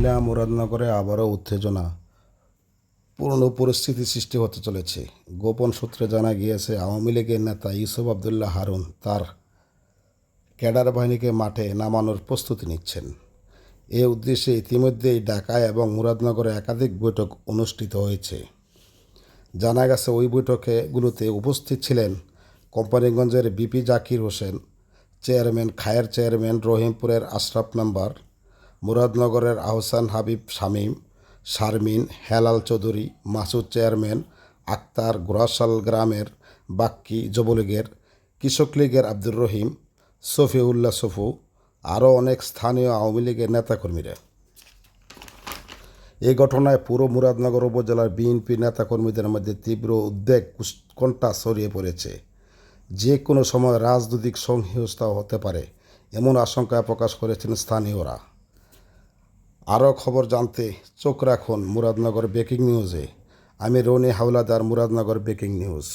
কুমিল্লা মুরাদনগরে আবারও উত্তেজনা। পুরনো পরিস্থিতি সৃষ্টি হতে চলেছে। গোপন সূত্রে জানা গিয়েছে, আওয়ামী লীগের নেতা ইউসুফ আবদুল্লাহ হারুন তার ক্যাডার বাহিনীকে মাঠে নামানোর প্রস্তুতি নিচ্ছেন। এ উদ্দেশ্যে ইতিমধ্যেই ঢাকায় এবং মুরাদনগরে একাধিক বৈঠক অনুষ্ঠিত হয়েছে। জানা গেছে, ওই বৈঠকেগুলোতে উপস্থিত ছিলেন কোম্পানিগঞ্জের BP Zakir Hossain, chairman Khayer chairman রহিমপুরের আশরাফ মেম্বার মুরাদনগরের আহসান হাবিব শামীম, শারমিন হেলাল চৌধুরী, মাসুদ চেয়ারম্যান আক্তার গোরাশাল গ্রামের বাক্কি যুবলীগের, কৃষক লীগের আব্দুর রহিম সফিউল্লাহ সফু, আরও অনেক স্থানীয় আওয়ামী লীগের নেতাকর্মীরা। এই ঘটনায় পুরো মুরাদনগর উপজেলার বিএনপি নেতাকর্মীদের মধ্যে তীব্র উদ্বেগ, উৎকণ্ঠা ছড়িয়ে পড়েছে। যে কোনো সময় রাজনৈতিক সংহিংসতা হতে পারে, এমন আশঙ্কা প্রকাশ করেছেন স্থানীয়রা। আরও খবর জানতে চোখ রাখুন মুরাদনগর ব্রেকিং নিউজে। আমি রনি হাওলাদার মুরাদনগর ব্রেকিং নিউজ।